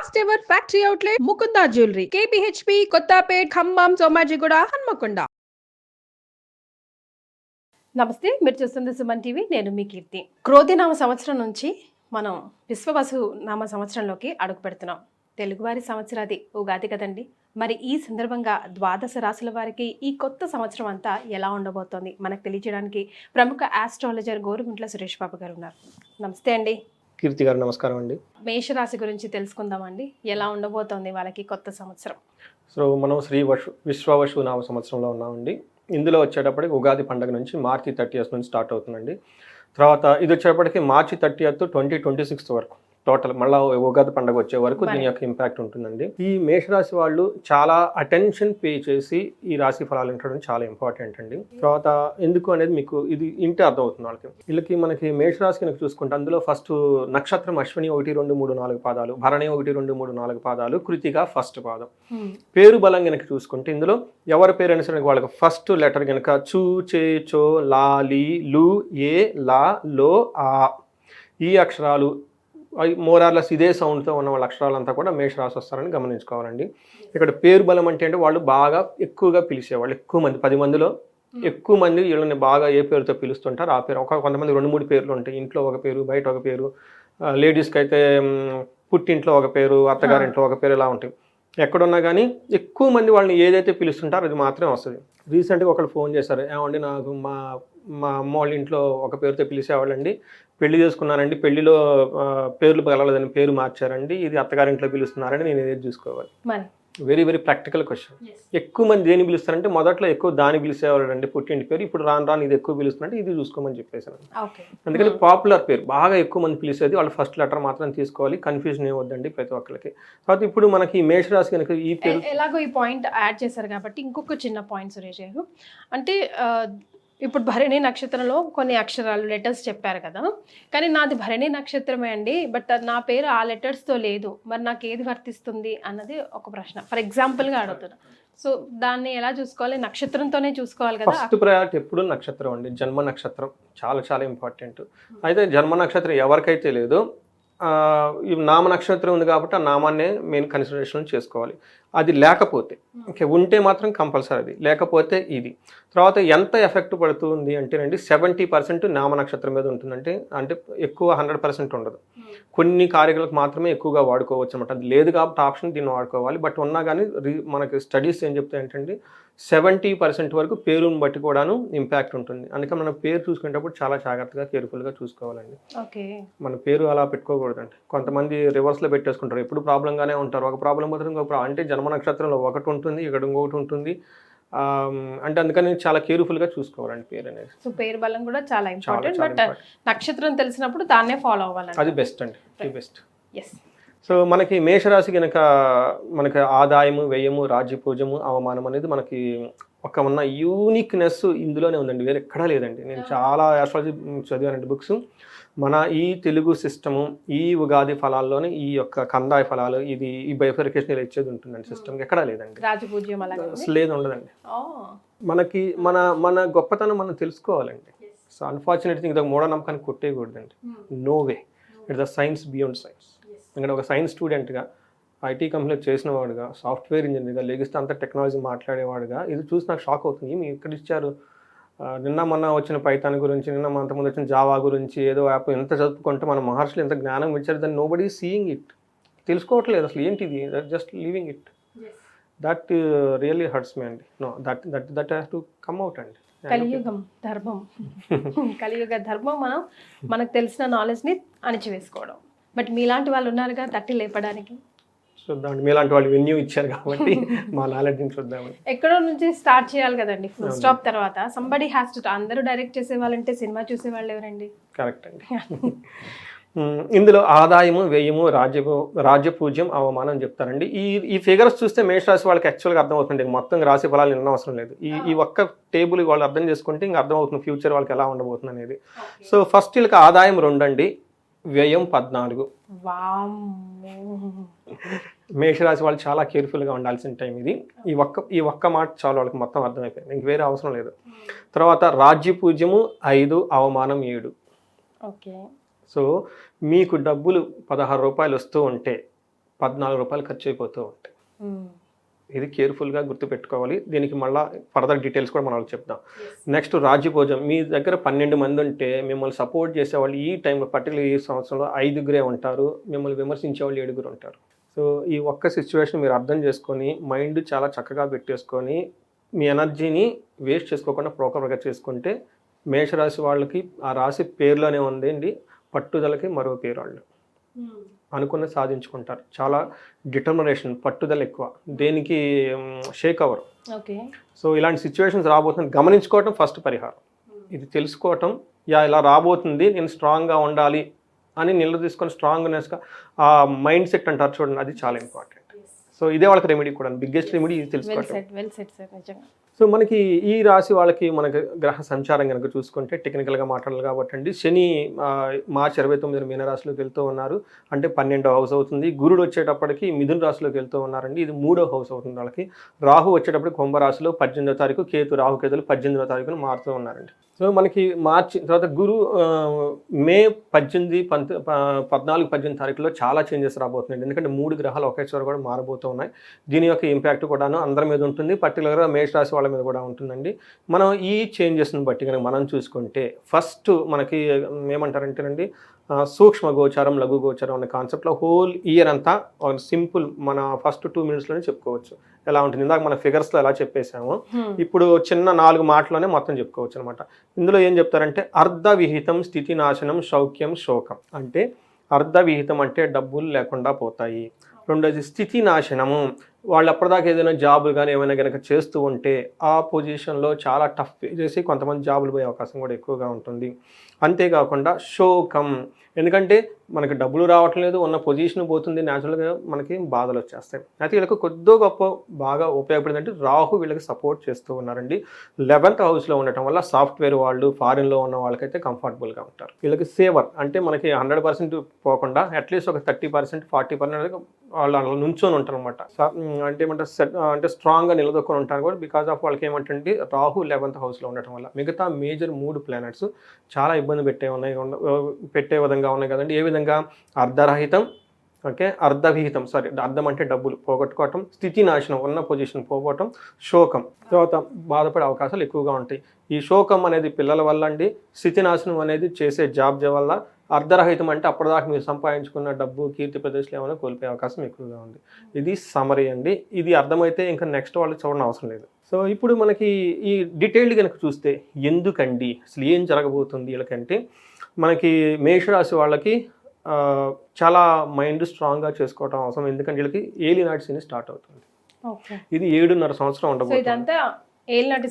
First ever factory outlet Mukunda jewellery KPHB Kothapet Khammam Somajiguda Hanamkonda నమస్తే మీరు చూస్తుంది Suman TV. నేను మీ కీర్తి. క్రోధి నామ సంవత్సరం నుంచి మనం విశ్వవసు నామ సంవత్సరంలోకి అడుగు పెడుతున్నాం. తెలుగువారి సంవత్సరాది ఉగాది కదండి. మరి ఈ సందర్భంగా ద్వాదశ రాశుల వారికి ఈ కొత్త సంవత్సరం అంతా ఎలా ఉండబోతోంది? మనకు తెలియజేయడానికి ప్రముఖ ఆస్ట్రాలజర్ గోరుగుంట్ల సురేష్ బాబు గారు ఉన్నారు. నమస్తే అండి. కీర్తి గారు నమస్కారం అండి. మేషరాశి గురించి తెలుసుకుందామండి. ఎలా ఉండబోతోంది వాళ్ళకి కొత్త సంవత్సరం? సో మనం శ్రీ వషు విశ్వవశు నామ సంవత్సరంలో ఉన్నామండి. ఇందులో వచ్చేటప్పటికి ఉగాది పండుగ నుంచి మార్చి థర్టీ నుంచి స్టార్ట్ అవుతుందండి. తర్వాత ఇది వచ్చేటప్పటికి March thirty twenty twenty sixth వరకు. టోటల్ మళ్ళీ ఉగాది పండుగ వచ్చే వరకు దీని యొక్క ఇంపాక్ట్ ఉంటుందండి. ఈ మేషరాశి వాళ్ళు చాలా అటెన్షన్ పే చేసి ఈ రాశి ఫలాలు వినడం చాలా ఇంపార్టెంట్ అండి. తర్వాత ఎందుకు అనేది మీకు ఇది ఇంటే అర్థమవుతుంది వాళ్ళకి. వీళ్ళకి మనకి మేషరాశి కనుక చూసుకుంటే అందులో ఫస్ట్ నక్షత్రం అశ్విని ఒకటి రెండు మూడు నాలుగు పాదాలు భరణి ఒకటి రెండు మూడు నాలుగు పాదాలు కృతిక ఫస్ట్ పాదం. పేరు బలం కనుక చూసుకుంటే ఇందులో ఎవరి పేరు అయినా సరే వాళ్ళకి ఫస్ట్ లెటర్ కనుక చూ చే చో లా లీ లు ఏ లా లో ఆ. ఈ అక్షరాలు మోరార్లెస్ ఇదే సౌండ్తో ఉన్న వాళ్ళ అక్షరాలంతా కూడా మేష రాసి వస్తారని గమనించుకోవాలండి. ఇక్కడ పేరు బలం అంటే అంటే వాళ్ళు బాగా ఎక్కువగా పిలిచేవాళ్ళు ఎక్కువ మంది పది మందిలో ఎక్కువ మంది వీళ్ళని బాగా ఏ పేరుతో పిలుస్తుంటారు? ఆ పేరు ఒక కొంతమంది రెండు మూడు పేర్లు ఉంటాయి. ఇంట్లో ఒక పేరు బయట ఒక పేరు లేడీస్కి అయితే పుట్టింట్లో ఒక పేరు అత్తగారింట్లో ఒక పేరు ఇలా ఉంటాయి. ఎక్కడున్నా కానీ ఎక్కువ మంది వాళ్ళని ఏదైతే పిలుస్తుంటారో అది మాత్రమే వస్తుంది. రీసెంట్గా ఒకళ్ళు ఫోన్ చేశారు. ఏమండి నాకు మా మా అమ్మ వాళ్ళ ఇంట్లో ఒక పేరుతో పిలిచేవాళ్ళండి. పెళ్ళి చేసుకున్నానండి పెళ్ళిలో పేర్లు పిలవలేదని పేరు మార్చారండి. ఇది అత్తగారింట్లో పిలుస్తున్నారని నేను ఏది చూసుకోవాలి. వెరీ వెరీ ప్రాక్టికల్ క్వశ్చన్ ఎక్కువ మంది దేని పిలుస్తారంటే మొదట్లో ఎక్కువ దాని పిలిచేవాళ్ళు అండి పుట్టింటి పేరు ఇప్పుడు రాను రాను ఇది ఎక్కువ పిలుస్తున్నారంటే ఇది చూసుకోమని చెప్పేసాను అందుకని పాపులర్ పేరు బాగా ఎక్కువ మంది పిలిచేది వాళ్ళు ఫస్ట్ లెటర్ మాత్రం తీసుకోవాలి. కన్ఫ్యూజన్ ఏమొద్దండి ప్రతి ఒక్కరికి తర్వాత ఇప్పుడు మనకి ఈ మేషరాశి కనుక ఈ పేరు ఎలాగో ఈ పాయింట్ యాడ్ చేశారు కాబట్టి ఇంకొక చిన్న పాయింట్ సురేష్ గారు. అంటే ఇప్పుడు భరణి నక్షత్రంలో కొన్ని అక్షరాలు లెటర్స్ చెప్పారు కదా. కానీ నాది భరణి నక్షత్రమే అండి. బట్ నా పేరు ఆ లెటర్స్తో లేదు. మరి నాకు ఏది వర్తిస్తుంది అన్నది ఒక ప్రశ్న. ఫర్ ఎగ్జాంపుల్గా అడుగుతున్నా. సో దాన్ని ఎలా చూసుకోవాలి? నక్షత్రంతోనే చూసుకోవాలి కదా. ఫస్ట్ ప్రయారిటీ ఎప్పుడు నక్షత్రం అండి. జన్మ నక్షత్రం చాలా చాలా ఇంపార్టెంట్ అయితే జన్మ నక్షత్రం ఎవరికైతే లేదో నామ నక్షత్రం ఉంది కాబట్టి ఆ నామాన్నే మెయిన్ కన్సిడరేషన్ చేసుకోవాలి. అది లేకపోతే ఓకే ఉంటే మాత్రం కంపల్సరీ అది. లేకపోతే ఇది. తర్వాత ఎంత ఎఫెక్ట్ పడుతుంది అంటేనండి సెవెంటీ పర్సెంట్ నామ నక్షత్రం మీద ఉంటుందంటే అంటే ఎక్కువ హండ్రెడ్ పర్సెంట్ ఉండదు. కొన్ని కార్యక్రమాలకు మాత్రమే ఎక్కువగా వాడుకోవచ్చు అనమాట అది లేదు కాబట్టి ఆప్షన్ దీన్ని వాడుకోవాలి. బట్ ఉన్నా కానీ రీ- మనకి స్టడీస్ ఏం చెప్తాయి ఏంటంటే సెవెంటీ పర్సెంట్ వరకు పేరుని బట్టి కూడాను ఇంపాక్ట్ ఉంటుంది. అందుకే మనం పేరు చూసుకునేటప్పుడు చాలా జాగ్రత్తగా కేర్ఫుల్గా చూసుకోవాలండి. ఓకే. మన పేరు అలా పెట్టుకోకూడదండి. కొంతమంది రివర్స్లో పెట్టేసుకుంటారు. ఎప్పుడు ప్రాబ్లంగానే ఉంటారు. ఒక ప్రాబ్లం పోతే ఇంకో ప్రాబ్లం. అంటే జన్మ నక్షత్రంలో ఒకటి ఉంటుంది ఇక్కడ ఇంకొకటి ఉంటుంది. అంటే అందుకని చాలా కేర్ఫుల్గా చూసుకోవాలండి పేరు అనేది. సో పేరు బలం కూడా చాలా ఇంపార్టెంట్. బట్. నక్షత్రం తెలిసినప్పుడు దాన్నే ఫాలో అవ్వాలండి. అది బెస్ట్ అండి. బెస్ట్. ఎస్ సో మనకి మేషరాశి కనుక మనకి ఆదాయము వ్యయము రాజ్యపూజము అవమానం అనేది మనకి ఒక ఉన్న యూనిక్నెస్ ఇందులోనే ఉందండి. వేరే ఎక్కడా లేదండి. నేను చాలా ఆస్ట్రాలజీ చదివానండి బుక్స్ మన ఈ తెలుగు సిస్టము ఈ ఉగాది ఫలాల్లోనే ఈ యొక్క కందాయ ఫలాలు ఇది ఈ బైఫరికేషన్ ఇలా ఇచ్చేది ఉంటుందండి సిస్టమ్ ఎక్కడా లేదండి. లేదు ఉండదండి. మనకి మన మన గొప్పతనం మనం తెలుసుకోవాలండి. సో అన్ఫార్చునేట్ థింగ్ ఇది మూఢనమ్మకాన్ని కొట్టేయకూడదండి. No way it the science beyond science ఎందుకంటే ఒక సైన్స్ స్టూడెంట్గా ఐటీ కంపెనీలో చేసిన వాడుగా సాఫ్ట్వేర్ ఇంజనీర్గా లెగిస్తే అంత టెక్నాలజీ మాట్లాడేవాడుగా ఇది చూసి నాకు షాక్ అవుతుంది. మీ ఇక్కడ ఇచ్చారు నిన్న మొన్న వచ్చిన పైథాన్ గురించి నిన్న అంతకుముందు వచ్చిన జావా గురించి ఏదో యాప్ ఎంత చదువుకుంటే మన మహర్షులు ఎంత జ్ఞానం ఇచ్చారు దాన్ని నో బడీ సీయింగ్ ఇట్ తెలుసుకోవట్లేదు అసలు ఏంటిది just leaving it that really hurts me అండి. No that that that has to come out అండి. కలియుగం ధర్మం. కలియుగ ధర్మం మనం మనకు తెలిసిన నాలెడ్జ్ని అణిచివేసుకోవడం. బట్ మీలాంటి వాళ్ళు ఉన్నారుగా తట్టి లేపడానికి. చూద్దామండి. మీలాంటి వాళ్ళు వెన్యూ ఇచ్చారు కాబట్టి మా నాలెడ్జ్ని చూద్దామని ఎక్కడో నుంచి స్టార్ట్ చేయాలి కదండి ఫుల్ స్టాప్ తర్వాత. సంబడి హ్యాస్ టు అందరూ డైరెక్ట్ చేసే వాళ్ళంటే సినిమా చూసే వాళ్ళు ఎవరండి? కరెక్ట్ అండి. ఇందులో ఆదాయము వ్యయము రాజ్యపు రాజ్యపూజ్యం అవమానం చెప్తారండి. ఈ ఈ ఫిగర్స్ చూస్తే మేషరాశి వాళ్ళకి యాక్చువల్గా అర్థమవుతుంది మొత్తం రాశి ఫలాలు నిన్న అవసరం లేదు. ఈ ఈ ఒక్క టేబుల్ వాళ్ళు అర్థం చేసుకుంటే ఇంకా అర్థమవుతుంది ఫ్యూచర్ వాళ్ళకి ఎలా ఉండబోతుంది అనేది. సో ఫస్ట్ వీళ్ళకి ఆదాయం రెండండి. వ్యయం పద్నాలుగు. మేషరాశి వాళ్ళు చాలా కేర్ఫుల్గా ఉండాల్సిన టైం ఇది. ఈ ఒక్క ఈ ఒక్క మాట చాలు వాళ్ళకి మొత్తం అర్థమైపోయింది. ఇంక వేరే అవసరం లేదు. తర్వాత రాజ్య పూజ్యము ఐదు అవమానం ఏడు. ఓకే. సో మీకు డబ్బులు పదహారు రూపాయలు వస్తూ ఉంటే పద్నాలుగు రూపాయలు ఖర్చు అయిపోతూ ఉంటాయి ఇది కేర్ఫుల్గా గుర్తుపెట్టుకోవాలి. దీనికి మళ్ళీ ఫర్దర్ డీటెయిల్స్ కూడా మనం చెప్దాం. నెక్స్ట్ రాజ్యభోజం మీ దగ్గర పన్నెండు మంది ఉంటే మిమ్మల్ని సపోర్ట్ చేసేవాళ్ళు ఈ టైంలో పర్టికులర్ ఈ సంవత్సరంలో ఐదుగురే ఉంటారు. మిమ్మల్ని విమర్శించే వాళ్ళు ఏడుగురు ఉంటారు. సో ఈ ఒక్క సిచ్యువేషన్ మీరు అర్థం చేసుకొని మైండ్ చాలా చక్కగా పెట్టేసుకొని మీ ఎనర్జీని వేస్ట్ చేసుకోకుండా ప్రోపర్గా చేసుకుంటే మేషరాశి వాళ్ళకి ఆ రాశి పేరులోనే ఉందండి. పట్టుదలకి మరో పేరు వాళ్ళు అనుకున్న సాధించుకుంటారు. చాలా డిటర్మినేషన్ పట్టుదల ఎక్కువ. దేనికి షేక్ అవ్వరు ఓకే. సో ఇలాంటి సిచ్యువేషన్స్ రాబోతుంది గమనించుకోవటం ఫస్ట్ పరిహారం. ఇది తెలుసుకోవటం యా ఇలా రాబోతుంది నేను స్ట్రాంగ్గా ఉండాలి అని నిల్వ తీసుకొని స్ట్రాంగ్నెస్గా ఆ మైండ్ సెట్ అంటారు చూడండి అది చాలా ఇంపార్టెంట్ సో ఇదే వాళ్ళకి రెమెడీ కూడా బిగ్గెస్ట్ రెమెడీ ఇది తెలుసుకోవటం. నిజంగా. సో మనకి ఈ రాశి వాళ్ళకి మనకి గ్రహ సంచారం కనుక చూసుకుంటే టెక్నికల్గా మాట్లాడాలి కాబట్టి అండి శని మార్చి ఇరవై తొమ్మిది మీనరాశిలోకి వెళ్తూ ఉన్నారు. అంటే పన్నెండో హౌస్ అవుతుంది. గురుడు వచ్చేటప్పటికి మిథున రాశిలోకి వెళ్తూ ఉన్నారండి. ఇది మూడో హౌస్ అవుతుంది వాళ్ళకి. రాహు వచ్చేటప్పటికి కుంభరాశిలో పద్దెనిమిదో తారీఖు కేతు రాహు కేతులు పద్దెనిమిదో తారీఖున మారుతూ ఉన్నారండి. సో మనకి మార్చి తర్వాత గురు మే పద్దెనిమిది పంత ప- పద్నాలుగు పద్దెనిమిది తారీఖులో చాలా చేంజెస్ రాబోతున్నాయి ఎందుకంటే మూడు గ్రహాలు ఒకేసారి కూడా మారబోతూ ఉన్నాయి. దీని యొక్క ఇంపాక్ట్ కూడాను అందరి మీద ఉంటుంది. పర్టికులర్గా మేషరాశి వాళ్ళ మీద కూడా ఉంటుందండి. మనం ఈ చేంజెస్ని బట్టి కనుక మనం చూసుకుంటే ఫస్ట్ మనకి ఏమంటారంటేనండి సూక్ష్మ గోచారం లఘు గోచారం అనే కాన్సెప్ట్లో హోల్ ఇయర్ అంతా ఒక సింపుల్ మన ఫస్ట్ టూ మినిట్స్లోనే చెప్పుకోవచ్చు. ఎలా ఉంటుంది? ఇందాక మన ఫిగర్స్లో ఎలా చెప్పేసాము ఇప్పుడు చిన్న నాలుగు మాటలోనే మొత్తం చెప్పుకోవచ్చు అనమాట ఇందులో ఏం చెప్తారంటే అర్ధ విహితం స్థితి నాశనం శౌక్యం శోకం. అంటే అర్ధ విహితం అంటే డబ్బులు లేకుండా పోతాయి. రెండోది స్థితి నాశనము. వాళ్ళు అప్పటిదాకా ఏదైనా జాబులు కానీ ఏమైనా కనుక చేస్తూ ఉంటే ఆ పొజిషన్లో చాలా టఫ్ చేసి కొంతమంది జాబులు పోయే అవకాశం కూడా ఎక్కువగా ఉంటుంది. అంతేకాకుండా శోకం. ఎందుకంటే మనకి డబ్బులు రావటం లేదు ఉన్న పొజిషన్ పోతుంది న్యాచురల్గా మనకి బాధలు వచ్చేస్తాయి. అయితే వీళ్ళకి కొద్దో గొప్ప బాగా ఉపయోగపడింది అంటే రాహు వీళ్ళకి సపోర్ట్ చేస్తూ ఉన్నారండి. లెవెన్త్ హౌస్లో ఉండటం వల్ల సాఫ్ట్వేర్ వాళ్ళు ఫారిన్లో ఉన్న వాళ్ళకైతే కంఫర్టబుల్గా ఉంటారు. వీళ్ళకి సేవర్ అంటే మనకి హండ్రెడ్ పర్సెంట్ పోకుండా అట్లీస్ట్ ఒక థర్టీ పర్సెంట్ ఫార్టీ పర్సెంట్ వాళ్ళు అలా నుంచొని ఉంటారు అనమాట అంటే ఏమంటారు set- అంటే స్ట్రాంగ్గా నిలదొక్కుని ఉంటారు కూడా బికాస్ ఆఫ్ వాళ్ళకి ఏమంటే రాహు లెవెన్త్ హౌస్లో ఉండటం వల్ల. మిగతా మేజర్ మూడు ప్లానెట్స్ చాలా ఇబ్బంది పెట్టే ఉన్నాయి పెట్టే విధంగా ఉన్నాయి కదండి. ఏ విధంగా? అర్ధరహితం ఓకే? అర్ధవిహితం సారీ అర్థం అంటే డబ్బులు పోగొట్టుకోవటం స్థితి నాశనం ఉన్న పొజిషన్ పోగొట్టడం శోకం. తర్వాత బాధపడే అవకాశాలు ఎక్కువగా ఉంటాయి. ఈ శోకం అనేది పిల్లల వల్ల అండి స్థితి నాశనం అనేది చేసే జాబ్ వల్ల అర్ధరహితం అంటే అప్పటిదాకా మీరు సంపాదించుకున్న డబ్బు కీర్తి ప్రదేశాలు ఏమైనా కోల్పోయే అవకాశం ఎక్కువగా ఉంది. ఇది సమరీ అండి. ఇది అర్థమైతే ఇంకా నెక్స్ట్ వాళ్ళు చూడడం అవసరం లేదు. సో ఇప్పుడు మనకి ఈ డీటెయిల్డ్ కనుక చూస్తే ఎందుకండి? అసలు ఏం జరగబోతుంది వీళ్ళకంటే? మనకి మేషరాశి వాళ్ళకి చాలా మైండ్ స్ట్రాంగ్గా చేసుకోవడం అవసరం. ఎందుకంటే వీళ్ళకి ఏలి నాటి స్టార్ట్ అవుతుంది. ఇది ఏడున్నర సంవత్సరం ఉండబోతుంది.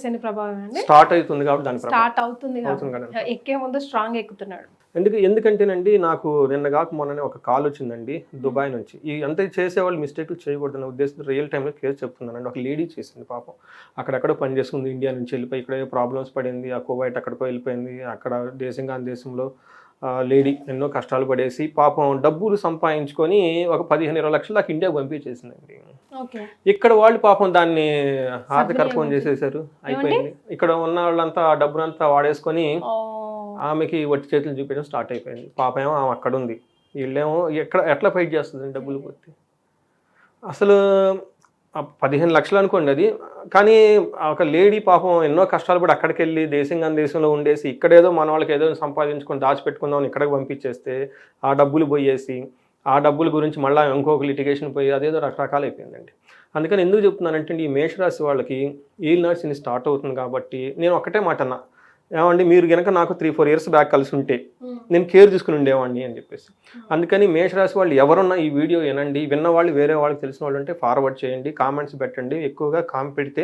శని ప్రభావం అండి. స్టార్ట్ అవుతుంది కాబట్టి దాని స్టార్ట్ అవుతుంది కాబట్టి. ఎక్కే ముందు స్ట్రాంగ్ ఎక్కుతున్నాడు. ఎందుకు ఎందుకంటేనండి నాకు నిన్న కాక మొన్ననే ఒక కాల్ వచ్చిందండి దుబాయ్ నుంచి. ఈ అంత చేసేవాళ్ళు మిస్టేక్లు చేయకూడదన్న ఉద్దేశంతో రియల్ టైంలో కేసు చెప్తున్నానండి. ఒక లేడీ చేసింది పాపం. అక్కడెక్కడో పని చేసుకుంది ఇండియా నుంచి వెళ్ళిపోయి ఇక్కడ ప్రాబ్లమ్స్ పడింది ఆ కువైట్ అక్కడికో వెళ్ళిపోయింది అక్కడ దేశంగా దేశంలో లేడీ ఎన్నో కష్టాలు పడేసి పాపం డబ్బులు సంపాదించుకొని ఒక పదిహేను ఇరవై లక్షలు దాకా ఇండియాకు పంపించేసిందండి. ఇక్కడ వాళ్ళు పాపం దాన్ని హార్దకర్పం చేసేసారు అయిపోయింది. ఇక్కడ ఉన్న వాళ్ళంతా ఆ డబ్బునంతా వాడేసుకొని ఆమెకి వట్టి చేతులు చూపించడం స్టార్ట్ అయిపోయింది. పాప ఏమో ఆమె అక్కడ ఉంది. వీళ్ళేమో ఎక్కడ ఎట్లా ఫైట్ చేస్తుంది డబ్బులు పోతే అసలు పదిహేను లక్షలు అనుకోండి అది. కానీ ఒక లేడీ పాపం ఎన్నో కష్టాలు పడి అక్కడికి వెళ్ళి దేశంగా దేశంలో ఉండేసి ఇక్కడేదో మన వాళ్ళకి ఏదో సంపాదించుకొని దాచిపెట్టుకుందాం ఇక్కడికి పంపించేస్తే ఆ డబ్బులు పోయేసి ఆ డబ్బుల గురించి మళ్ళీ ఇంకొక లిటిగేషన్ పోయి అదేదో రకరకాలు అయిపోయిందండి. అందుకని ఎందుకు చెప్తున్నానంటే ఈ మేషరాశి వాళ్ళకి ఈ నర్సింగ్ స్టార్ట్ అవుతుంది కాబట్టి నేను ఒకటే మాట అన్నా. ఏమండి మీరు కనుక నాకు త్రీ ఫోర్ ఇయర్స్ బ్యాక్ కలిసి ఉంటే నేను కేర్ తీసుకుని ఉండేవాడిని అని చెప్పేసి. అందుకని మేషరాశి వాళ్ళు ఎవరున్నా ఈ వీడియో వినండి. విన్న వాళ్ళు వేరే వాళ్ళకి తెలిసిన వాళ్ళు ఉంటే ఫార్వర్డ్ చేయండి. కామెంట్స్ పెట్టండి. ఎక్కువగా కామెంట్ పెడితే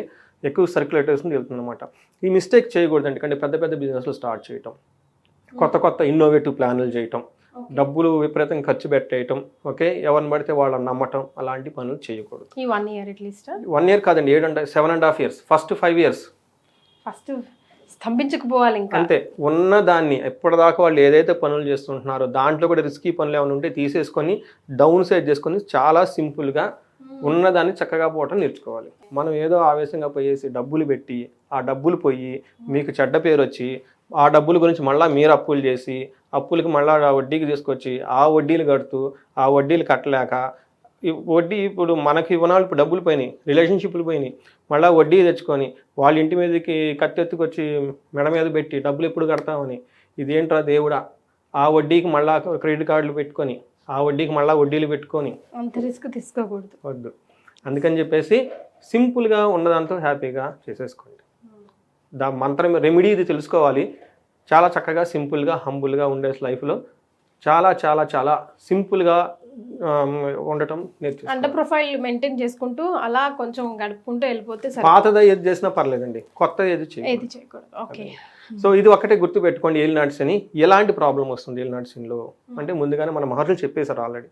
ఎక్కువ సర్క్యులేట్ అవుతుంది వెళ్తుంది అనమాట ఈ మిస్టేక్ చేయకూడదు ఎందుకంటే పెద్ద పెద్ద బిజినెస్లు స్టార్ట్ చేయటం. కొత్త కొత్త ఇన్నోవేటివ్ ప్లాన్లు చేయటం. డబ్బులు విపరీతంగా ఖర్చు పెట్టేయటం. ఓకే? ఎవరిని పడితే వాళ్ళని నమ్మటం. అలాంటి పనులు చేయకూడదు. ఈ one year at least one year కాదండి ఏడు and seven and half years first five years first స్తంభించకపోవాలి ఇంకా అంతే. ఉన్న దాన్ని ఎప్పటిదాకా వాళ్ళు ఏదైతే పనులు చేస్తుంటున్నారో దాంట్లో కూడా రిస్కీ పనులు ఏమైనా ఉంటే తీసేసుకొని డౌన్ సైడ్ చేసుకొని చాలా సింపుల్గా ఉన్నదాన్ని చక్కగా పోవటం నేర్చుకోవాలి. మనం ఏదో ఆవేశంగా పోయేసి డబ్బులు పెట్టి ఆ డబ్బులు పోయి మీకు చెడ్డ పేరు వచ్చి ఆ డబ్బుల గురించి మళ్ళీ మీరు అప్పులు చేసి అప్పులకి మళ్ళీ వడ్డీకి తీసుకొచ్చి ఆ వడ్డీలు కడుతూ ఆ వడ్డీలు కట్టలేక వడ్డీ ఇప్పుడు మనకి ఇవ్వనాలు ఇప్పుడు డబ్బులు పోయినాయి రిలేషన్షిప్లు పోయినాయి. మళ్ళీ వడ్డీ తెచ్చుకొని వాళ్ళ ఇంటి మీదకి కత్తెత్తుకొచ్చి మెడ మీద పెట్టి డబ్బులు ఎప్పుడు కడతామని ఇదేంట్రా దేవుడా? ఆ వడ్డీకి మళ్ళా క్రెడిట్ కార్డులు పెట్టుకొని ఆ వడ్డీకి మళ్ళీ వడ్డీలు పెట్టుకొని అంత రిస్క్ తీసుకోకూడదు. వద్దు. అందుకని చెప్పేసి సింపుల్గా ఉన్నదాంతో హ్యాపీగా చేసేసుకోండి. దా మంత్రం రెమెడీ ఇది తెలుసుకోవాలి. చాలా చక్కగా సింపుల్గా హంబుల్గా ఉండే లైఫ్లో చాలా చాలా చాలా సింపుల్గా ఉండటం నేర్చుకోవాలి అండర్ ప్రొఫైల్ మెయింటైన్ చేసుకుంటూ అలా కొంచెం గడుపుకుంటూ వెళ్ళిపోతే పాతది ఏది చేసినా పర్లేదండి. కొత్తది ఏది ఏది చేయకూడదు. ఓకే. సో ఇది ఒకటే గుర్తు పెట్టుకోండి ఏల్ నట్స్ అని ఎలాంటి ప్రాబ్లం వస్తుంది ఏల్ నట్స్లో అంటే ముందుగానే మన మహర్షులు చెప్పేశారు ఆల్రెడీ.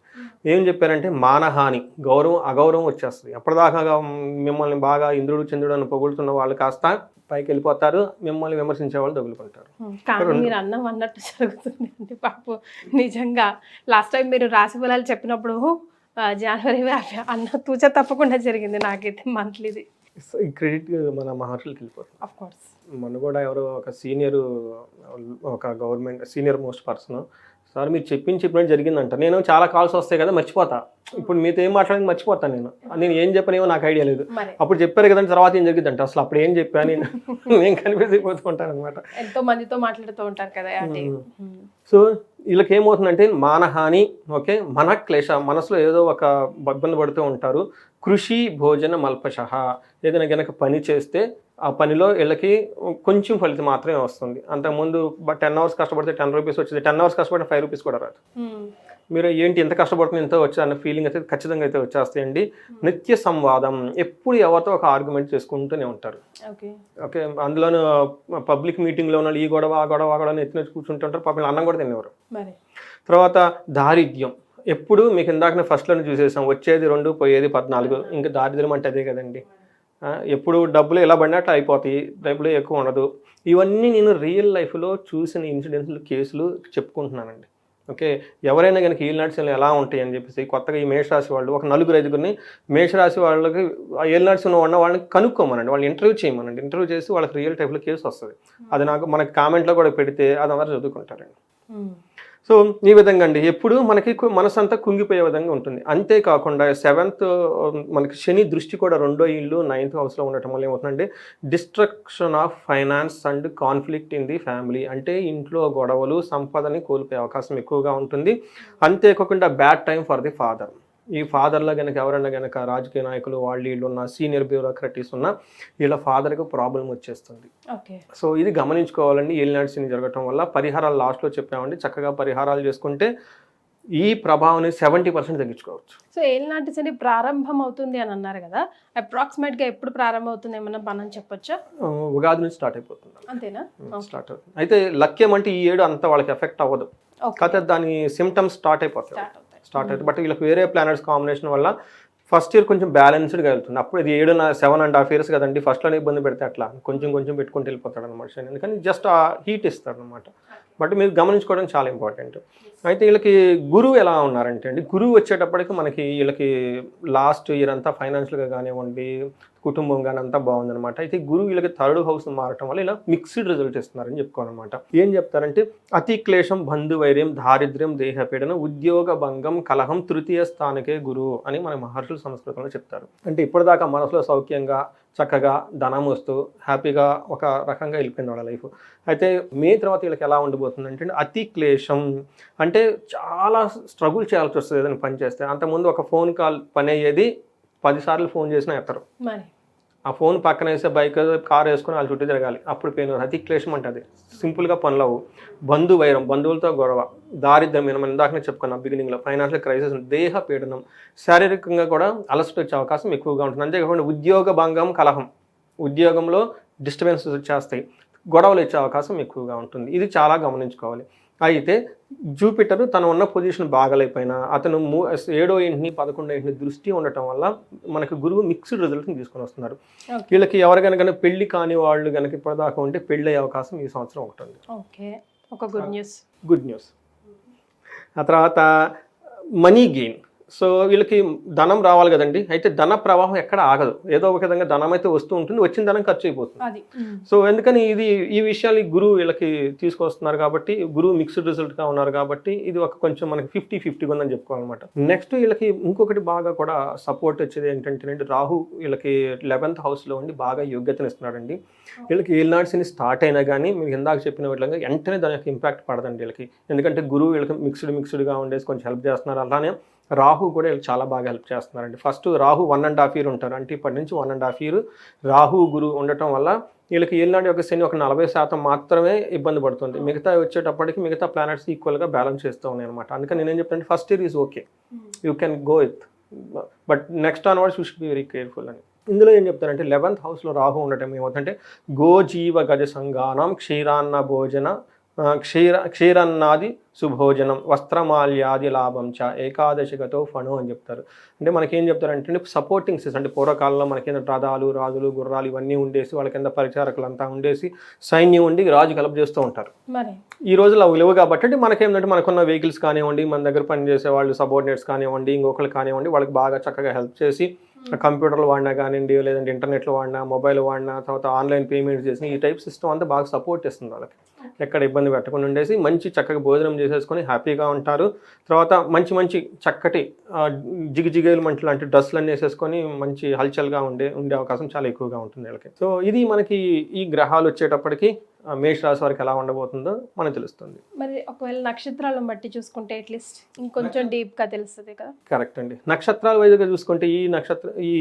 ఏం చెప్పారంటే మానహాని గౌరవం అగౌరవం వచ్చేస్తుంది. అప్పటిదాకా మిమ్మల్ని బాగా ఇంద్రుడు చంద్రుడు అని పొగుడుతున్న వాళ్ళు కాస్త పైకి వెళ్ళిపోతారు మిమ్మల్ని విమర్శించే వాళ్ళు తగులుకుంటారు కానీ మీరు అన్నం అన్నట్టు జరుగుతుంది అండి పాపం నిజంగా లాస్ట్ టైం మీరు రాశి ఫలాలు చెప్పినప్పుడు జనవరి అన్న తూచ తప్పకుండా జరిగింది నాకైతే మంత్లీది. ఈ క్రెడిట్ మన మహర్షులకి వెళ్ళిపోతుంది కోర్స్ మొన్న కూడా ఎవరో ఒక సీనియర్ ఒక government senior most person sir మీరు చెప్పింది చెప్పినట్టు జరిగిందంట. నేను చాలా కాల్స్ వస్తాయి కదా మర్చిపోతా. ఇప్పుడు మీతో ఏం మాట్లాడింది మర్చిపోతాను నేను. నేను ఏం చెప్పనేమో నాకు ఐడియా లేదు. అప్పుడు చెప్పారు కదండి తర్వాత ఏం జరిగిందంట. అసలు అప్పుడు ఏం చెప్పా నేను? నేను కనిపిసిపోతూ ఉంటాను అనమాట ఎంతో మందితో మాట్లాడుతూ ఉంటారు కదా. సో వీళ్ళకి ఏమవుతుందంటే మానహాని ఓకే మన క్లేశ మనసులో ఏదో ఒక ఇబ్బంది పడుతూ ఉంటారు. కృషి భోజన మల్పశ. ఏదైనా గనక పని చేస్తే ఆ పనిలో వీళ్ళకి కొంచెం ఫలితం మాత్రమే వస్తుంది. అంతకుముందు టెన్ అవర్స్ కష్టపడితే టెన్ రూపీస్ వచ్చేది. టెన్ అవర్స్ కష్టపడితే ఫైవ్ రూపీస్ కూడా రాదు. మీరు ఏంటి ఎంత కష్టపడుతుంది ఎంత వచ్చి అన్న ఫీలింగ్ అయితే ఖచ్చితంగా అయితే వచ్చేస్తాయండి. నిత్య సంవాదం ఎప్పుడు ఎవరితో ఒక ఆర్గ్యుమెంట్ చేసుకుంటూనే ఉంటారు. ఓకే. అందులోనూ పబ్లిక్ మీటింగ్లో ఉన్న ఈ గొడవ ఆ గొడవ ఆ గొడవ ఎత్తిన కూర్చుంటుంటారు పాపం అన్నం కూడా తినేవారు. తర్వాత దారిద్ర్యం. ఎప్పుడు మీకు ఇందాక ఫస్ట్లోనే చూసేసాం. వచ్చేది రెండు పోయేది పద్నాలుగు. ఇంకా దారిద్ర్యం అంటే అదే కదండి. ఎప్పుడు డబ్బులు ఎలా పడినట్టు అయిపోతాయి డబ్బులు ఎక్కువ ఉండదు. ఇవన్నీ నేను రియల్ లైఫ్లో చూసిన ఇన్సిడెంట్స్లు కేసులు చెప్పుకుంటున్నానండి. ఓకే? ఎవరైనా కనుక ఈ నడిచిన ఎలా ఉంటాయి అని చెప్పేసి కొత్తగా ఈ మేషరాశి వాళ్ళు ఒక నలుగురు ఐదుగురిని మేషరాశి వాళ్ళకి ఏళ్ళు ఉన్న వాళ్ళని కనుక్కోమనండి. వాళ్ళని ఇంటర్వ్యూ చేయమనండి. ఇంటర్వ్యూ చేసి వాళ్ళకి రియల్ టైప్లో కేసు వస్తుంది. అది నాకు మనకి కామెంట్లో కూడా పెడితే అది అందరూ చదువుకుంటారండి. సో ఈ విధంగా అండి. ఎప్పుడు మనకి కు- మనసు అంతా కుంగిపోయే విధంగా ఉంటుంది. అంతేకాకుండా సెవెంత్ మనకి శని దృష్టి కూడా రెండో ఇల్లు నైన్త్ హౌస్లో ఉండటం వల్ల ఏమవుతుందంటే destruction of finance and conflict in the family. అంటే ఇంట్లో గొడవలు సంపదని కోల్పోయే అవకాశం ఎక్కువగా ఉంటుంది. అంతేకాకుండా bad time for the father. ఈ ఫాదర్లో కనుక ఎవరైనా కనుక రాజకీయ నాయకులు వాళ్ళు వీళ్ళు ఉన్న సీనియర్ బ్యూరోక్రటీస్ ఉన్న వీళ్ళ ఫాదర్కి ప్రాబ్లం వచ్చేస్తుంది. ఓకే. సో ఇది గమనించుకోవాలండి. ఏలినాటి శని జరగటం వల్ల పరిహారాలు లాస్ట్లో చెప్పామండి. చక్కగా పరిహారాలు చేసుకుంటే ఈ ప్రభావాన్ని సెవెంటీ పర్సెంట్ తగ్గించుకోవచ్చు. సో ఏలినాటి శని ప్రారంభం అవుతుంది అని అన్నారు కదా. అప్రాక్సిమేట్గా ఎప్పుడు ప్రారంభం అవుతుంది ఏమన్నా మనం చెప్పొచ్చా? ఉగాది నుంచి స్టార్ట్ అయిపోతుంది. అంతేనా? స్టార్ట్ అవుతుంది. అయితే లక్ష్యం అంటే ఈ ఏడు అంత వాళ్ళకి ఎఫెక్ట్ అవ్వదు. కాకపోతే దాని సిమ్టమ్స్ స్టార్ట్ అయిపోతాయి. స్టార్ట్ అవుతుంది. బట్ వీళ్ళకి వేరే ప్లానెట్స్ కాంబినేషన్ వల్ల ఫస్ట్ ఇయర్ కొంచెం బ్యాలెన్స్డ్గా వెళ్తుంది. అప్పుడు ఇది ఏడు సెవెన్ అండ్ హాఫ్ ఇయర్స్ కదండి ఫస్ట్లోనే ఇబ్బంది పెడితే అట్లా కొంచెం కొంచెం పెట్టుకుంటూ వెళ్ళిపోతాడు అనమాట శని. ఎందుకని జస్ట్ ఆ హీట్ ఇస్తాడు అనమాట బట్ మీరు గమనించుకోవడం చాలా ఇంపార్టెంట్ అయితే వీళ్ళకి గురువు ఎలా ఉన్నారంటే అండి గురువు వచ్చేటప్పటికి మనకి వీళ్ళకి లాస్ట్ ఇయర్ అంతా ఫైనాన్షియల్గా కానివ్వండి కుటుంబం కానీ అంతా బాగుందనమాట అయితే గురువు వీళ్ళకి థర్డ్ హౌస్ మారటం వల్ల ఇలా మిక్స్డ్ రిజల్ట్ ఇస్తున్నారని చెప్పుకోవాలన్నమాట. ఏం చెప్తారంటే అతి క్లేశం బంధువైర్యం దారిద్ర్యం దేహపీడనం ఉద్యోగ భంగం కలహం తృతీయ స్థానికే గురువు అని మన మహర్షులు సంస్కృతంలో చెప్తారు. అంటే ఇప్పటిదాకా మనసులో సౌఖ్యంగా చక్కగా ధనం వస్తూ హ్యాపీగా ఒక రకంగా వెళ్ళిపోయింది వాళ్ళ లైఫ్. అయితే మే తర్వాత వీళ్ళకి ఎలా ఉండబోతుంది అంటే అతి క్లేశం. అంటే చాలా స్ట్రగుల్ చేయాల్సి వస్తుంది ఏదైనా పని చేస్తే. అంతకుముందు ఒక ఫోన్ కాల్ పని అయ్యేది పదిసార్లు ఫోన్ చేసినా ఎత్తరు. మరి. ఆ ఫోన్ పక్కన వేస్తే బైక్ కార్ వేసుకొని వాళ్ళ చుట్టూ తిరగాలి. అప్పుడు పెయిన్ అతి క్లేశం అంటుంది. సింపుల్గా పనులవు బంధు వైరం బంధువులతో గొడవ దారిద్ర్యం మనం ఇందాకనే చెప్పుకున్నాం బిగినింగ్లో ఫైనాన్షియల్ క్రైసిస్ దేహ పీడనం శారీరకంగా కూడా అలసట వచ్చే అవకాశం ఎక్కువగా ఉంటుంది. అంతేకాకుండా ఉద్యోగ భంగం కలహం. ఉద్యోగంలో డిస్టర్బెన్సెస్ వచ్చేస్తాయి. గొడవలు వచ్చే అవకాశం ఎక్కువగా ఉంటుంది. ఇది చాలా గమనించుకోవాలి. అయితే జూపిటర్ తను ఉన్న పొజిషన్ బాగలేకపోయినా అతను మూ- ఏడో ఇంటిని పదకొండో ఇంటిని దృష్టి ఉండటం వల్ల మనకి గురువు మిక్స్డ్ రిజల్ట్ని తీసుకొని వస్తున్నారు వీళ్ళకి ఎవరికైనా పెళ్ళి కాని వాళ్ళు కనుక ఇప్పటిదాకా ఉంటే పెళ్ళి అయ్యే అవకాశం ఈ సంవత్సరం ఒకటి ఉంది. ఓకే. ఒక గుడ్ న్యూస్ గుడ్ న్యూస్ ఆ తర్వాత మనీ గెయిన్ సో వీళ్ళకి ధనం రావాలి కదండి. అయితే ధన ప్రవాహం ఎక్కడ ఆగదు. ఏదో ఒక విధంగా ధనం అయితే వస్తూ ఉంటుంది వచ్చిన ధనం ఖర్చు అయిపోతుంది. సో ఎందుకని ఇది ఈ విషయాలు ఈ గురువు వీళ్ళకి తీసుకొస్తున్నారు కాబట్టి గురువు మిక్స్డ్ రిజల్ట్గా ఉన్నారు కాబట్టి ఇది ఒక కొంచెం మనకి ఫిఫ్టీ ఫిఫ్టీ ఉందని చెప్పుకోవాలన్నమాట. నెక్స్ట్ వీళ్ళకి ఇంకొకటి బాగా కూడా సపోర్ట్ వచ్చేది ఏంటంటే రాహు వీళ్ళకి లెవెన్త్ హౌస్లో ఉండి బాగా యోగ్యతను ఇస్తున్నాడండి. వీళ్ళకి ఏళ్ళనాడ్స్ని స్టార్ట్ అయినా కానీ మీరు ఇందాక చెప్పిన విధంగా వెంటనే దాని యొక్క ఇంపాక్ట్ పడదండి వీళ్ళకి. ఎందుకంటే గురువు వీళ్ళకి మిక్స్డ్ మిక్స్డ్గా ఉండేసి కొంచెం హెల్ప్ చేస్తున్నారు. అలానే రాహు కూడా వీళ్ళకి చాలా బాగా హెల్ప్ చేస్తున్నారండి. First Rahu one and half year ఉంటారు. అంటే ఇప్పటి నుంచి one and half year Rahu గురువు ఉండటం వల్ల వీళ్ళకి ఏళ్ళనాడు యొక్క శని ఒక నలభై శాతం మాత్రమే ఇబ్బంది పడుతుంది. మిగతా వచ్చేటప్పటికి మిగతా ప్లానెట్స్ ఈక్వల్గా బ్యాలెన్స్ చేస్తూ ఉన్నాయి అనమాట అందుకని నేనేం చెప్తానంటే first year is okay you can go with but next onwards you should be very careful అని. ఇందులో ఏం చెప్తారంటే లెవెన్త్ హౌస్లో రాహు ఉండటం ఏమవుతుందంటే గోజీవ గజ సంఘానం క్షీరాన్న భోజన క్షీర క్షీరన్నాది సుభోజనం వస్త్రమాల్యాది లాభం చ ఏకాదశిగతో ఫణు అని చెప్తారు. అంటే మనకేం చెప్తారంటే సపోర్టింగ్ సిస్ అంటే పూర్వకాలంలో మనకి రథాలు రాజులు గుర్రాలు ఇవన్నీ ఉండేసి వాళ్ళ కింద పరిచారకులు అంతా ఉండేసి సైన్యం ఉండి రాజు కలప చేస్తూ ఉంటారు. ఈ రోజులు అవి లేవు కాబట్టి అంటే మనకేంటంటే మనకున్న వెహికల్స్ కానివ్వండి మన దగ్గర పనిచేసే వాళ్ళు సబోర్డినేట్స్ కానివ్వండి ఇంకొకరు కానివ్వండి వాళ్ళకి బాగా చక్కగా హెల్ప్ చేసి కంప్యూటర్లు వాడినా కానివ్వండి లేదంటే ఇంటర్నెట్లో వాడినా మొబైల్ వాడినా తర్వాత ఆన్లైన్ పేమెంట్స్ చేసిన ఈ టైప్ సిస్టమ్ అంతా బాగా సపోర్ట్ ఇస్తుంది వాళ్ళకి. ఎక్కడ ఇబ్బంది పెట్టకుండా ఉండేసి మంచి చక్కగా భోజనం చేసేసుకొని హ్యాపీగా ఉంటారు. తర్వాత మంచి మంచి చక్కటి జిగిజిగేలు మంచి లాంటి డ్రెస్సులు అన్నీ వేసేసుకొని మంచి హల్చల్గా ఉండే ఉండే అవకాశం చాలా ఎక్కువగా ఉంటుంది వీళ్ళకి. సో ఇది మనకి ఈ గ్రహాలు వచ్చేటప్పటికి ఆ, మేష రాశి వారికి ఎలా ఉండబోతుందో మనకు తెలుస్తుంది. మరి ఒకవేళ నక్షత్రాలను బట్టి చూసుకుంటే అట్లీస్ట్ ఇంకొంచెం డీప్గా తెలుస్తుంది కదా? కరెక్ట్ అండి. నక్షత్రాల వైజ్గా చూసుకుంటే ఈ నక్షత్ర ఈ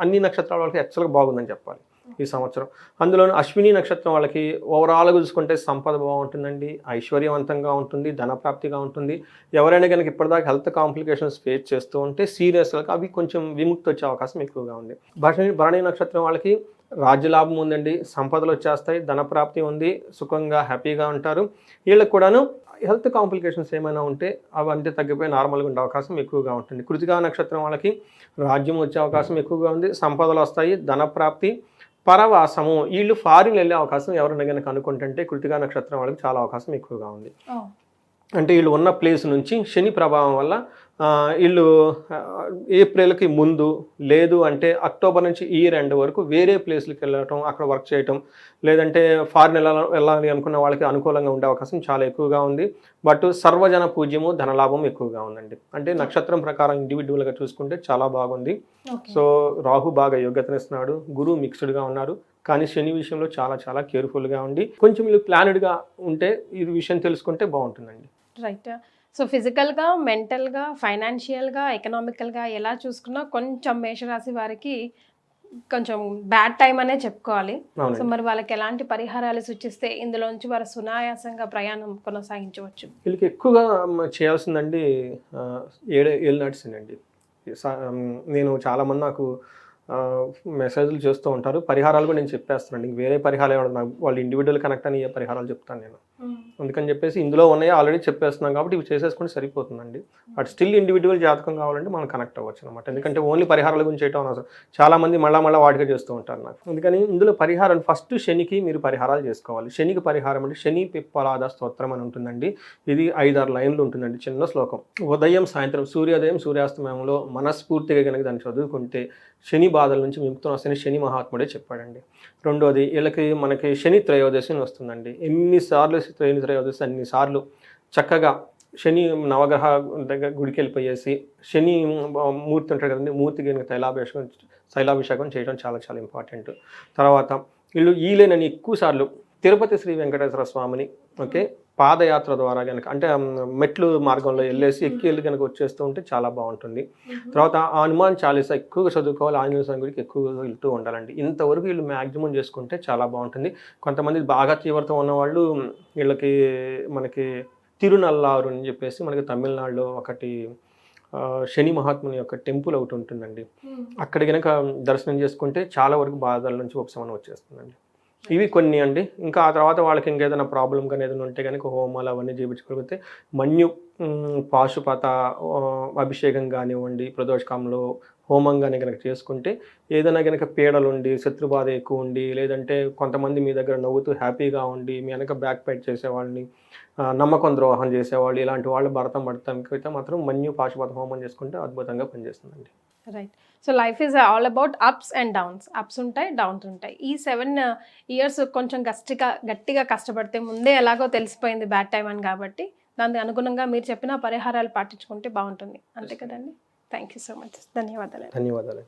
అన్ని నక్షత్రాల వాళ్ళకి యాక్చువల్గా బాగుందని చెప్పాలి. ఈ సంవత్సరం. అందులో అశ్విని నక్షత్రం వాళ్ళకి ఓవరాల్గా చూసుకుంటే సంపద బాగుంటుందండి ఐశ్వర్యవంతంగా ఉంటుంది ధనప్రాప్తిగా ఉంటుంది. ఎవరైనా కనుక ఇప్పటిదాకా హెల్త్ కాంప్లికేషన్స్ ఫేస్ చేస్తూ ఉంటే సీరియస్గా అవి కొంచెం విముక్తి వచ్చే అవకాశం ఎక్కువగా ఉంది. భరణి భరణి నక్షత్రం వాళ్ళకి రాజ్యలాభం ఉందండి సంపదలు వచ్చేస్తాయి ధనప్రాప్తి ఉంది సుఖంగా హ్యాపీగా ఉంటారు. వీళ్ళకి కూడాను హెల్త్ కాంప్లికేషన్స్ ఏమైనా ఉంటే అవంతా తగ్గిపోయి నార్మల్గా ఉండే అవకాశం ఎక్కువగా ఉంటుంది. కృతికా నక్షత్రం వాళ్ళకి రాజ్యం వచ్చే అవకాశం ఎక్కువగా ఉంది సంపదలు వస్తాయి ధనప్రాప్తి పరవాసము వీళ్ళు ఫారిన్ వెళ్ళే అవకాశం ఎవరైనా కనుక అనుకుంటుంటే కృతికా నక్షత్రం వాళ్ళకి చాలా అవకాశం ఎక్కువగా ఉంది. అంటే వీళ్ళు ఉన్న ప్లేస్ నుంచి శని ప్రభావం వల్ల వీళ్ళు ఏప్రిల్కి ముందు లేదు అంటే అక్టోబర్ నుంచి ఇయర్ ఎండ్ వరకు వేరే ప్లేస్లకి వెళ్ళటం అక్కడ వర్క్ చేయటం లేదంటే ఫారిన్ వెళ్ళాలి వెళ్ళాలి అనుకున్న వాళ్ళకి అనుకూలంగా ఉండే అవకాశం చాలా ఎక్కువగా ఉంది. బట్ సర్వజన పూజ్యము ధనలాభం ఎక్కువగా ఉందండి. అంటే నక్షత్రం ప్రకారం ఇండివిజువల్గా చూసుకుంటే చాలా బాగుంది. సో రాహు బాగా యోగ్యతనిస్తున్నాడు. గురువు మిక్స్డ్గా ఉన్నారు కానీ శని విషయంలో చాలా చాలా కేర్ఫుల్గా ఉండి కొంచెం వీళ్ళు ప్లానెడ్గా ఉంటే ఈ విషయం తెలుసుకుంటే బాగుంటుందండి. రైట్ సో ఫిజికల్గా మెంటల్గా ఫైనాన్షియల్గా ఎకనామికల్గా ఎలా చూసుకున్నా కొంచెం మేషరాశి వారికి కొంచెం బ్యాడ్ టైం అనే చెప్పుకోవాలి. సో మరి వాళ్ళకి ఎలాంటి పరిహారాలు సూచిస్తే ఇందులోంచి వారు సునాయాసంగా ప్రయాణం కొనసాగించవచ్చు? వీళ్ళకి ఎక్కువగా చేయాల్సిందండి ఏడు ఏళ్ళు నడిచిందండి నేను చాలామంది నాకు మెసేజ్లు చేస్తూ ఉంటారు. పరిహారాలు కూడా నేను చెప్పేస్తానండి. వేరే పరిహారాలు ఏమన్నా నాకు వాళ్ళు ఇండివిజువల్ కనెక్ట్ అని ఏ పరిహారాలు చెప్తాను నేను. అందుకని చెప్పేసి ఇందులో ఉన్నాయి ఆల్రెడీ చెప్పేస్తున్నాం కాబట్టి ఇవి చేసేసుకుంటే సరిపోతుందండి. బట్ స్టిల్ ఇండివిజువల్ జాతకం కావాలంటే మనం కనెక్ట్ అవ్వచ్చు అనమాట ఎందుకంటే ఓన్లీ పరిహారాల గురించి చేయటం అనవసరం. చాలా మంది మళ్ళా మళ్ళీ వాటిగా చేస్తూ ఉంటారు నాకు. అందుకని ఇందులో పరిహారం ఫస్ట్ శనికి మీరు పరిహారాలు చేసుకోవాలి. శనికి పరిహారం అంటే శని పిప్పలాద స్తోత్రం అని ఉంటుందండి. ఇది ఐదారు లైన్లు ఉంటుందండి చిన్న శ్లోకం. ఉదయం సాయంత్రం సూర్యోదయం సూర్యాస్తమయంలో మనస్ఫూర్తిగా కనుక దాన్ని చదువుకుంటే శని బాధల నుంచి విముక్తం వస్తేనే శని మహాత్ముడే చెప్పాడండి. రెండోది వీళ్ళకి మనకి శని త్రయోదశి అని వస్తుందండి. ఎన్నిసార్లు శని త్రయోదశి అన్నిసార్లు చక్కగా శని నవగ్రహ దగ్గర గుడికి వెళ్ళిపోయేసి శని మూర్తి ఉంటాడు కదండి మూర్తి కనుక తైలాభిషేకం తైలాభిషేకం చేయడం చాలా చాలా ఇంపార్టెంట్. తర్వాత వీళ్ళు ఈలేనని ఎక్కువ ఎక్కువసార్లు తిరుపతి శ్రీ వెంకటేశ్వర స్వామిని ఓకే పాదయాత్ర ద్వారా కనుక అంటే మెట్లు మార్గంలో వెళ్ళేసి ఎక్కి వెళ్ళి కనుక వచ్చేస్తూ ఉంటే చాలా బాగుంటుంది. తర్వాత ఆ హనుమాన్ చాలీసా ఎక్కువగా చదువుకోవాలి ఆంజనేయ స్వామి గుడికి ఎక్కువగా వెళ్తూ ఉండాలండి. ఇంతవరకు వీళ్ళు మ్యాక్సిమం చేసుకుంటే చాలా బాగుంటుంది. కొంతమంది బాగా తీవ్రత ఉన్న వాళ్ళు వీళ్ళకి మనకి తిరునల్లారు అని చెప్పేసి మనకి తమిళనాడులో ఒకటి శని మహాత్ముని యొక్క టెంపుల్ ఒకటి ఉంటుందండి. అక్కడ కనుక దర్శనం చేసుకుంటే చాలా వరకు బాధల నుంచి ఉపశమనం వచ్చేస్తుందండి. ఇవి కొన్ని అండి. ఇంకా ఆ తర్వాత వాళ్ళకి ఇంకేదైనా ప్రాబ్లం కానీ ఏదైనా ఉంటే కనుక హోమాలు అవన్నీ చేయించుకోగలిగితే మన్యు పాశుపత అభిషేకం కానివ్వండి ప్రదోషకంలో హోమం కానీ కనుక చేసుకుంటే ఏదైనా కనుక పీడలు ఉండి శత్రుబాధ ఎక్కువ ఉండి లేదంటే కొంతమంది మీ దగ్గర నవ్వుతూ హ్యాపీగా ఉండి మీ వెనక బ్యాక్ పైట్ చేసేవాళ్ళని నమ్మకం ద్రోహం చేసేవాళ్ళు ఇలాంటి వాళ్ళు భరతం పడతానికి అయితే మాత్రం మన్యు పాశుపత హోమం చేసుకుంటే అద్భుతంగా పనిచేస్తుందండి. Right so life is all about ups and downs ups ఉంటాయి డౌన్స్ ఉంటాయి. ఈ సెవెన్ ఇయర్స్ కొంచెం గట్టిగా గట్టిగా కష్టపడితే ముందే ఎలాగో తెలిసిపోయింది బ్యాడ్ టైం అని కాబట్టి దానికి అనుగుణంగా మీరు చెప్పిన పరిహారాలు పాటించుకుంటే బాగుంటుంది. అంతే కదండి? థ్యాంక్ యూ సో మచ్ ధన్యవాదాలు. ధన్యవాదాలు